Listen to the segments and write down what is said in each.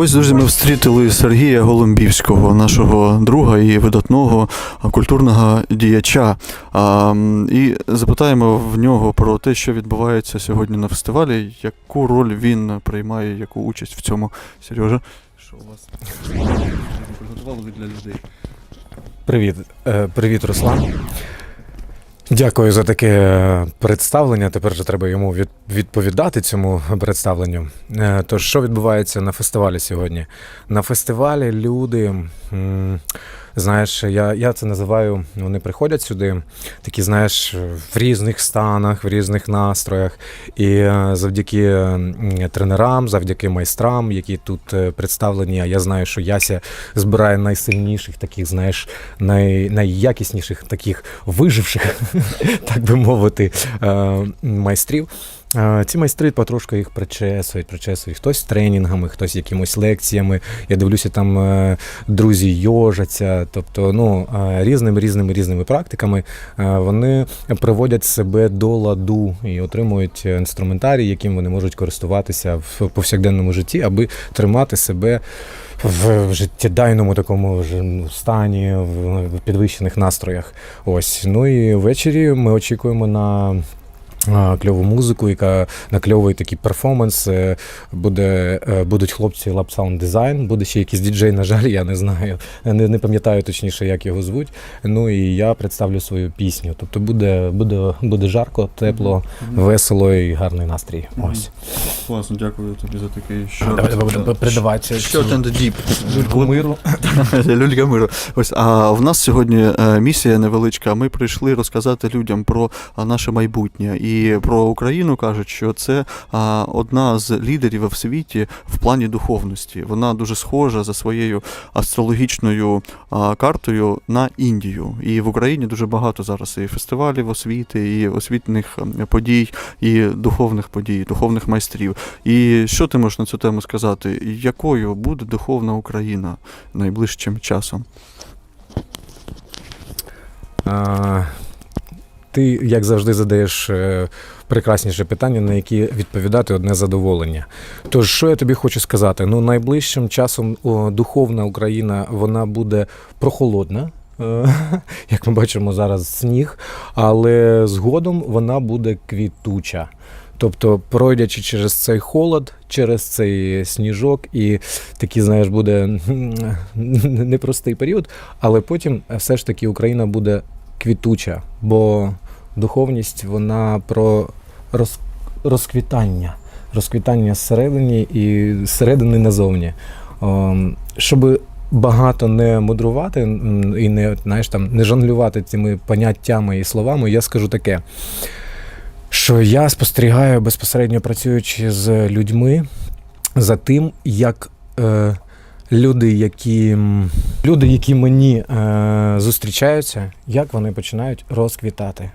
ось друзі, ми встрітили Сергія Голумбівського, нашого друга і видатного культурного діяча. І запитаємо в нього про те, що відбувається сьогодні на фестивалі, яку роль він приймає, яку участь в цьому. Сережа, що у вас приготували для людей? Привіт, Е, привіт, Руслан. Дякую за таке е, представлення. Тепер же треба йому відповідати цьому представленню. Е, Тож, що відбувається на фестивалі сьогодні? На фестивалі люди, знаєш, я, я це називаю, вони приходять сюди, такі, знаєш, в різних станах, в різних настроях. І е, завдяки тренерам, завдяки майстрам, які тут е, представлені, а я знаю, що Яся збирає найсильніших, таких, знаєш, най, найякісніших, таких виживших, так би мовити, е, майстрів. Ці майстри потрошку їх причесують, причесують хтось тренінгами, хтось якимось лекціями. Я дивлюся, там е, друзі йожаться. Тобто, ну е, різними різними різними практиками е, вони приводять себе до ладу і отримують інструментарій, яким вони можуть користуватися в повсякденному житті, аби тримати себе в життєдайному такому стані, в підвищених настроях. Ось. Ну і ввечері ми очікуємо на. Кльову музику, яка на кльовий такий перформанс. Буде, е, будуть хлопці Lab Sound Design, буде ще якийсь діджей, на жаль, я не знаю. Не, не пам'ятаю точніше, як його звуть. Ну і я представлю свою пісню. Тобто буде, буде, буде жарко, тепло, весело і гарний настрій. Мгм. Ось. Класно, дякую тобі за такий передавайте Short цю and миру. Люлька миру. Ось а в нас сьогодні е, місія невеличка. Ми прийшли розказати людям про наше майбутнє і про Україну кажуть, що це одна з лідерів в світі в плані духовності. Вона дуже схожа за своєю астрологічною картою на Індію. І в Україні дуже багато зараз і фестивалів освіти, і освітних подій, і духовних подій, духовних майстрів. І що ти можеш на цю тему сказати? Якою буде духовна Україна найближчим часом? Ти, як завжди, задаєш е, прекрасніше питання, на які відповідати одне задоволення. Тож, що я тобі хочу сказати? Ну, найближчим часом духовна Україна вона буде прохолодна. е, Як ми бачимо зараз сніг, але згодом вона буде квітуча. Тобто, пройдячи через цей холод, через цей сніжок, і такий, знаєш, буде непростий період, але потім все ж таки Україна буде квітуча, бо духовність вона про роз, розквітання, розквітання зсередині і зсередини назовні. Ем, Щоб багато не мудрувати і не, знаєш, там, не жонглювати цими поняттями і словами, я скажу таке. Що я спостерігаю безпосередньо працюючи з людьми за тим, як е, люди, які, люди, які мені е, зустрічаються, як вони починають розквітати.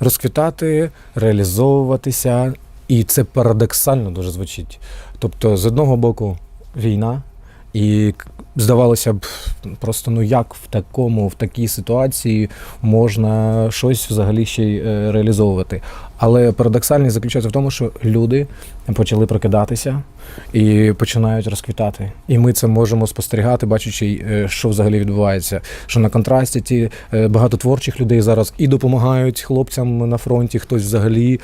Розквітати, реалізовуватися, і це парадоксально дуже звучить. Тобто, з одного боку, війна, і здавалося б, просто ну як в такому, в такій ситуації можна щось взагалі ще й е, реалізовувати. Але парадоксальність заключається в тому, що люди почали прокидатися і починають розквітати. І ми це можемо спостерігати, бачачи, е, що взагалі відбувається. Що на контрасті ті е, багато творчих людей зараз і допомагають хлопцям на фронті. Хтось взагалі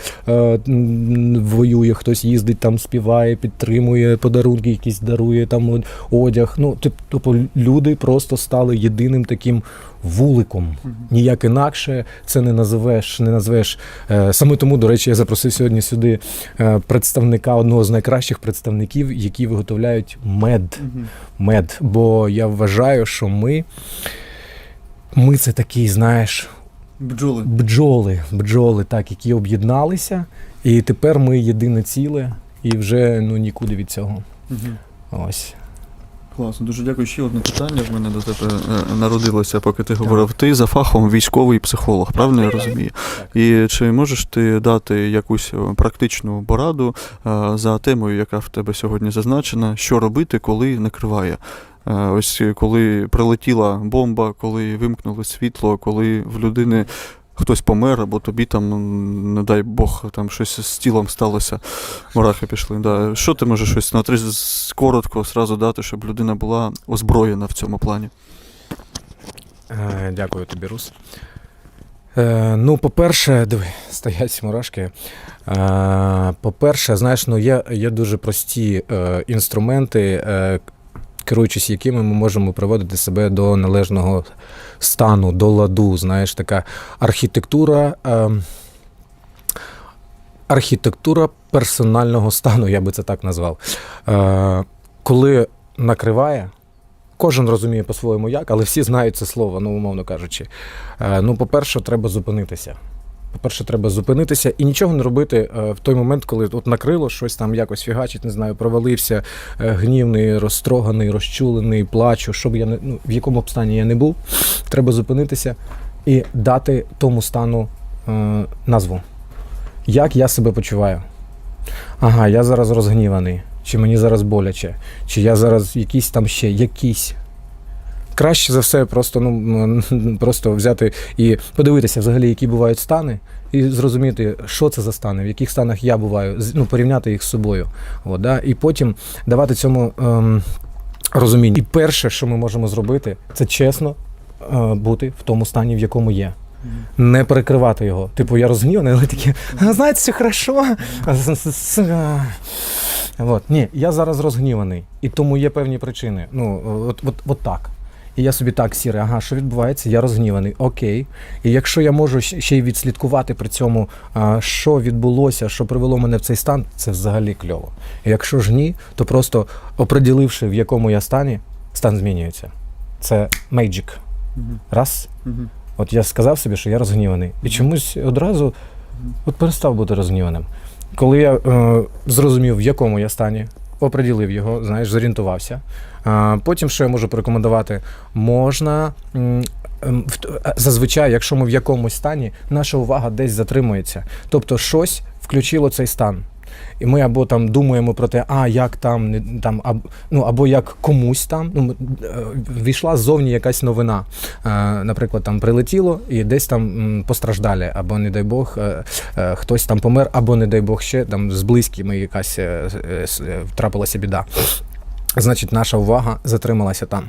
воює, хтось їздить там, співає, підтримує, подарунки якісь дарує, там одяг. Ну, тип- тобто люди просто стали єдиним таким вуликом. Ніяк інакше це не називеш, не назвеш. Е, Саме тому, до речі, я запросив сьогодні сюди е, представника одного з найкращих представників, які виготовляють мед. Мед. Бо я вважаю, що ми, ми це такий, знаєш, Бджоли. бджоли, бджоли, так, які об'єдналися, і тепер ми єдине ціле, і вже ну нікуди від цього. Ось. Класно, дуже дякую. Ще одне питання в мене до тебе е, народилося, поки ти говорив. Ти за фахом військовий психолог, правильно я розумію? І чи можеш ти дати якусь е, практичну пораду е, за темою, яка в тебе сьогодні зазначена, що робити, коли накриває? Ось коли прилетіла бомба, коли вимкнули світло, коли в людини хтось помер, або тобі там, не дай Бог, там щось з тілом сталося, мурахи пішли. Да. Що ти можеш щось на три коротко сразу дати, щоб людина була озброєна в цьому плані? Е, Дякую тобі, Рус. Е, ну, по-перше, диви, стоять мурашки. Е, по-перше, знаєш, ну є, є дуже прості е, інструменти, е, керуючись якими ми можемо приводити себе до належного стану, до ладу. Знаєш, така архітектура. Е, архітектура персонального стану, я би це так назвав. Е, коли накриває, Кожен розуміє по-своєму як, але всі знають це слово, ну, умовно кажучи. Е, ну, по-перше, треба зупинитися. По-перше, треба зупинитися і нічого не робити е, в той момент, коли от накрило щось там якось фігачить, не знаю, провалився, е, гнівний, розстроганий, розчулений, плачу, щоб я не ну, в якому б стані я не був. Треба зупинитися і дати тому стану е, назву. Як я себе почуваю? Ага, я зараз розгніваний, чи мені зараз боляче, чи я зараз якийсь там ще якийсь. Краще за все, просто ну просто взяти і подивитися взагалі, які бувають стани, і зрозуміти, що це за стани, в яких станах я буваю, ну, порівняти їх з собою. От, да? І потім давати цьому ем, розуміння. І перше, що ми можемо зробити, це чесно е, бути в тому стані, в якому є. Не перекривати його. Типу, я розгніваний, але такі, знаєте, все хорошо. От. Ні, я зараз розгніваний, і тому є певні причини. Ну, от, от, от так. І я собі так сіре, ага, що відбувається? Я розгніваний. Окей. І якщо я можу ще й відслідкувати при цьому, що відбулося, що привело мене в цей стан, це взагалі кльово. І якщо ж ні, то просто оприділивши, в якому я стані, стан змінюється. Це magic. Раз. От я сказав собі, що я розгніваний. І чомусь одразу от перестав бути розгніваним. Коли я е, зрозумів, в якому я стані, оприділив його, знаєш, зорієнтувався. Потім, що я можу порекомендувати, можна. е, Зазвичай, якщо ми в якомусь стані, наша увага десь затримується. Тобто щось включило цей стан. І ми або там думаємо про те, а як там, не- там аб, ну, або як комусь там. Ну, е, війшла ззовні якась новина. Е, наприклад, там прилетіло і десь там постраждалі, або, не дай Бог, е, хтось там помер, або, не дай Бог, ще там з близькими якась трапилася біда. Значить, наша увага затрималася там.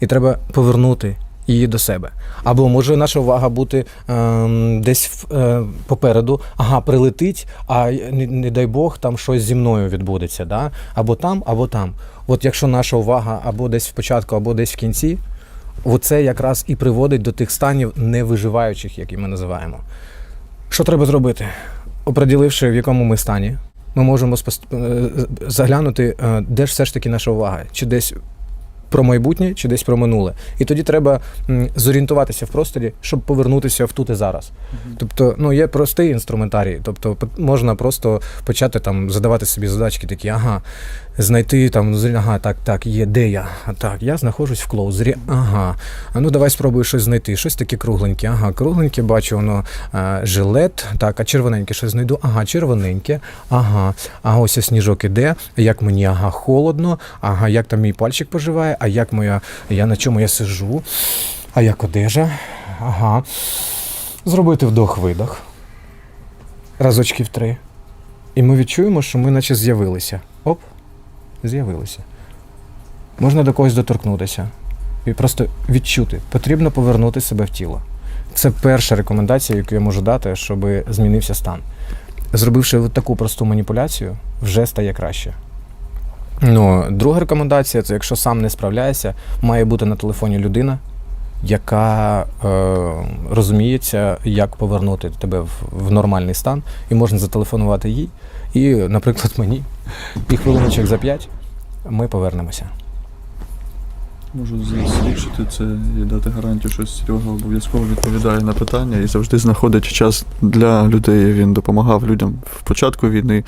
І треба повернути її до себе. Або може наша увага бути ем, десь е, попереду, ага, прилетить, а не, не дай Бог, там щось зі мною відбудеться. Да? Або там, або там. От якщо наша увага або десь в початку, або десь в кінці, оце якраз і приводить до тих станів невиживаючих, які ми називаємо. Що треба зробити? Оприділивши, в якому ми стані, ми можемо е, заглянути, е, де ж все ж таки наша увага, чи десь про майбутнє, чи десь про минуле. І тоді треба зорієнтуватися в просторі, щоб повернутися в тут і зараз. Тобто, ну є простий інструментарій. Тобто, можна просто почати там задавати собі задачки, такі, ага, знайти там, ага, так, так, є, де я? А, Так, я знаходжусь в клоузері. Ага. А ну давай спробую щось знайти. Щось таке кругленьке. Ага, кругленьке, бачу, воно е, жилет. Так, а червоненьке щось знайду. Ага, червоненьке. Ага. А ось сніжок іде. Як мені, ага, холодно. Ага, як там мій пальчик поживає, а як моя, я на чому я сижу, а як одежа. Ага. Зробити вдох-видох. Разочків три. І ми відчуємо, що ми наче з'явилися. З'явилися. Можна до когось доторкнутися і просто відчути. Потрібно повернути себе в тіло. Це перша рекомендація, яку я можу дати, щоб змінився стан. Зробивши таку просту маніпуляцію, вже стає краще. Ну, друга рекомендація це якщо сам не справляєшся, має бути на телефоні людина, яка е, розуміється, як повернути тебе в, в нормальний стан, і можна зателефонувати їй, і, наприклад, мені, і хвилиночок за п'ять ми повернемося. Можу засвідчити це і дати гарантію, що Серега обов'язково відповідає на питання і завжди знаходить час для людей. Він допомагав людям в початку війни,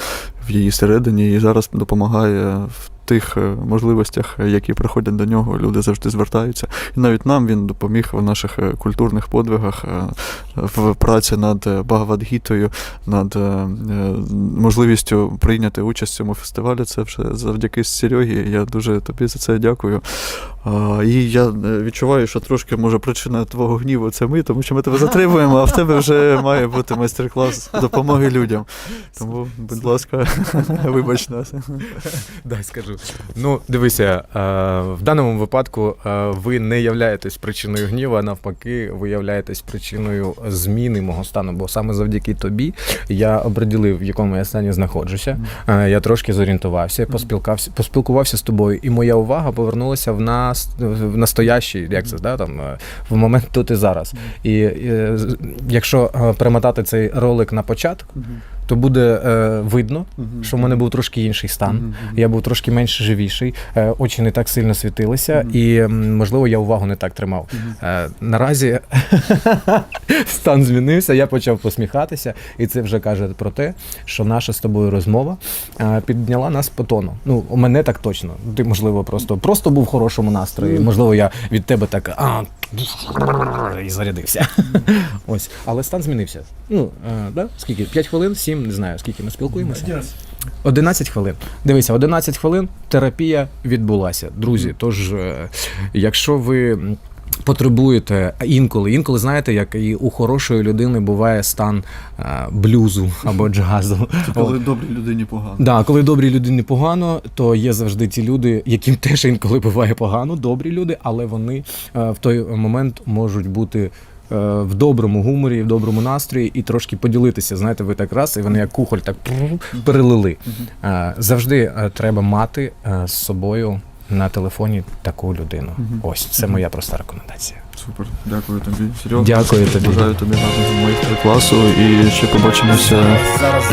в її середині, і зараз допомагає в тих е, можливостях, е, які приходять до нього. Люди завжди звертаються. І навіть нам він допоміг в наших е, культурних подвигах, в праці над Багавадгітою, над можливістю прийняти участь в цьому фестивалі. Це вже завдяки Серегі. Я дуже тобі за це дякую. А, і я е, відчуваю, що трошки може причина твого гніву це ми, тому що ми тебе затримуємо, а в тебе вже має бути майстер-клас допомоги людям. Тому, будь ласка, вибач нас. Дай скажу. Ну, дивися, е, в даному випадку е, ви не являєтесь причиною гніву, а навпаки, ви являєтесь причиною зміни мого стану. Бо саме завдяки тобі я оприділив, в якому я стані знаходжуся. Я трошки зорієнтувався, поспілкався, поспілкувався з тобою, і моя увага повернулася в нас в настоящий, як це да, там, е, в момент тут і зараз. І і якщо примотати перемотати цей ролик на початок, то буде е, видно, що в мене був трошки інший стан. Я був трошки менш живіший, е, очі не так сильно світилися, Мгм. і можливо я увагу не так тримав. Е, Наразі стан змінився, я почав посміхатися, і це вже каже про те, що наша з тобою розмова е, підняла нас по тону. Ну, у мене так точно. Ти, можливо, просто просто був в хорошому настрої. Можливо, я від тебе так а, і зарядився. Ось, але стан змінився. Ну, е, да? скільки? 5 хвилин, 7, не знаю, скільки ми спілкуємося. 11 хвилин. Дивися, 11 хвилин терапія відбулася. Друзі, тож, е, якщо ви. Потребуєте інколи, інколи знаєте, як і у хорошої людини буває стан е, блюзу або джазу. Коли добрій людині погано. Да, коли добрій людині погано, то є завжди ті люди, яким теж інколи буває погано, добрі люди, але вони е, в той момент можуть бути. Е, В доброму гуморі, в доброму настрої і трошки поділитися. Знаєте, ви так раз, і вони як кухоль так перелили. Е, Завжди е, треба мати з собою на телефоні таку людину. Ось це моя проста рекомендація. Супер, дякую тобі, Серега. Дякую тобі. Бажаю тобі гарного майстер-класу і ще побачимося. Зараз